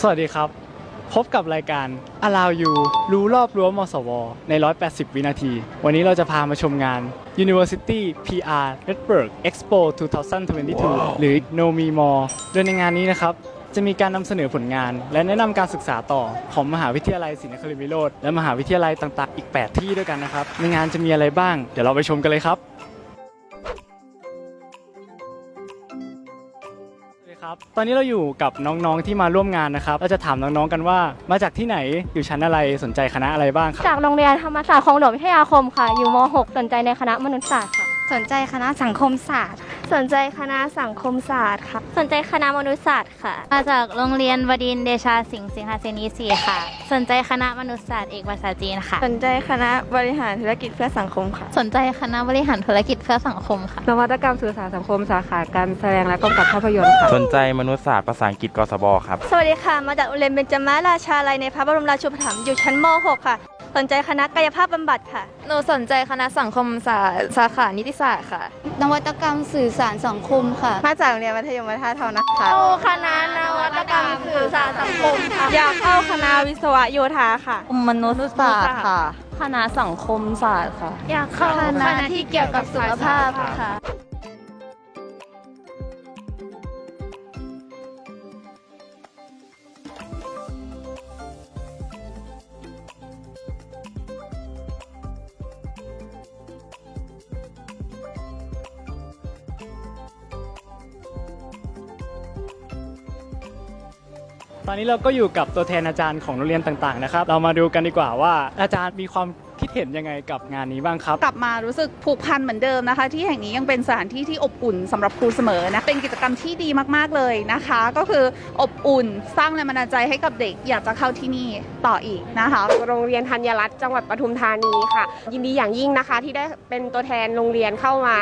สวัสดีครับ พบกับรายการ Allow You รู้รอบรั้วมสว ใน 180 วินาที วันนี้เราจะพามาชมงาน University PR Network Expo 2022 หรือ No Me More โดยในงานนี้นะครับ จะมีการนำเสนอผลงาน และแนะนำการศึกษาต่อของมหาวิทยาลัยศรีนครินทรวิโรธและมหาวิทยาลัยต่างๆ อีก 8 ที่ด้วยกันนะครับ ในงานจะมีอะไรบ้าง เดี๋ยวเราไปชมกันเลยครับ ครับ ตอนนี้เราอยู่กับน้องๆที่มาร่วมงานนะครับ เราจะถามน้องๆกันว่ามาจากที่ไหนอยู่ชั้นอะไรสนใจคณะอะไรบ้างครับ จากโรงเรียนธรรมศาสตร์ของหลวงวิทยาคมค่ะ อยู่ม .6 สนใจในคณะมนุษยศาสตร์ค่ะ สนใจคณะสังคมศาสตร์ สนใจคณะสังคมศาสตร์ค่ะ สนใจคณะมนุษยศาสตร์ค่ะ มาจากโรงเรียนวดินทร์เดชาสิงห์สิงหาเสนีสีค่ะ สนใจคณะมนุษยศาสตร์เอกภาษาจีนค่ะ สนใจคณะบริหารธุรกิจเพื่อสังคมค่ะ สนใจคณะบริหารธุรกิจเพื่อสังคมค่ะ นวัตกรรมสื่อสารสังคมสาขาการแสดงและกำกับภาพยนตร์ค่ะ สนใจมนุษยศาสตร์ภาษาอังกฤษกศบครับ สวัสดีค่ะ มาจากโรงเรียนเบญจมาราชาลัยในพระบรมราชูปถัมภ์อยู่ชั้นม .6 ค่ะ สนใจคณะกายภาพบำบัดค่ะ หนูสนใจคณะสังคมศาสตร์สาขานิติศาสตร์ค่ะ นวัตกรรมสื่อสารสังคมค่ะ มาจากโรงเรียนมัธยมวัฒนธรรมนะคะ คณะนวัตกรรมสื่อสารสังคมค่ะอยากเข้าคณะวิศวะโยธาค่ะ มนุษยศาสตร์ค่ะ คณะสังคมศาสตร์ค่ะ อยากเข้าคณะที่เกี่ยวกับสุขภาพค่ะ ตอนนี้เราก็อยู่กับตัวแทนอาจารย์ของโรงเรียนต่างๆนะครับ เรามาดูกันดีกว่าว่าอาจารย์มีความ คิดเห็นยังไงกับงานนี้บ้างครับ กลับมารู้สึกผูกพันเหมือนเดิมนะคะ ที่แห่งนี้ยังเป็นสถานที่ที่อบอุ่นสำหรับครูเสมอนะเป็นกิจกรรมที่ดีมากๆเลยนะคะ ก็คืออบอุ่นสร้างแรงบันดาลใจให้กับเด็กอยากจะเข้าที่นี่ต่ออีกนะคะโรงเรียนธัญรัตน์จังหวัดปทุมธานีค่ะ ยินดีอย่างยิ่งนะคะ ที่ได้เป็นตัวแทนโรงเรียนเข้ามา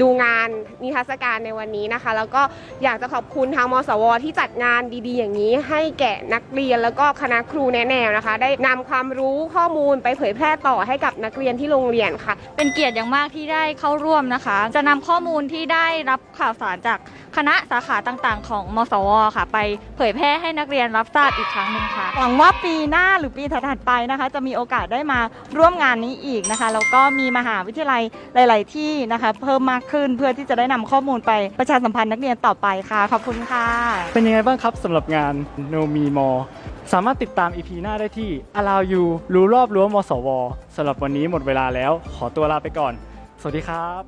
ดูงานนิทรรศการในวันนี้นะคะ แล้วก็อยากจะขอบคุณทางมสว ที่จัดงานดีๆ อย่างนี้ ให้แก่นักเรียนแล้วก็คณะครูแนะแนวนะคะ ได้นำความรู้ข้อมูลไปเผยแพร่ต่อให้กับนักเรียนที่โรงเรียนค่ะ เป็นเกียรติอย่างมากที่ได้เข้าร่วมนะคะ จะนำข้อมูลที่ได้รับข่าวสารจากคณะสาขาต่างๆ ของมสวค่ะ ไปเผยแพร่ให้นักเรียนรับทราบอีกครั้งหนึ่งค่ะ หวังว่าปีหน้าหรือปีถัดๆไปนะคะ จะมีโอกาสได้มาร่วมงานนี้อีกนะคะแล้วก็มีมหาวิทยาลัยหลาย ๆ ที่นะคะ เพิ่มมากขึ้นเพื่อที่จะได้นำข้อมูลไปประชาสัมพันธ์นักเรียนต่อไปค่ะขอบคุณค่ะ เป็นยังไงบ้างครับสำหรับงาน No Me More สามารถติดตาม EP หน้าได้ที่ Allow You รู้รอบรั้วมสวสำหรับวันนี้หมดเวลาแล้วขอตัวลาไปก่อน สวัสดีครับ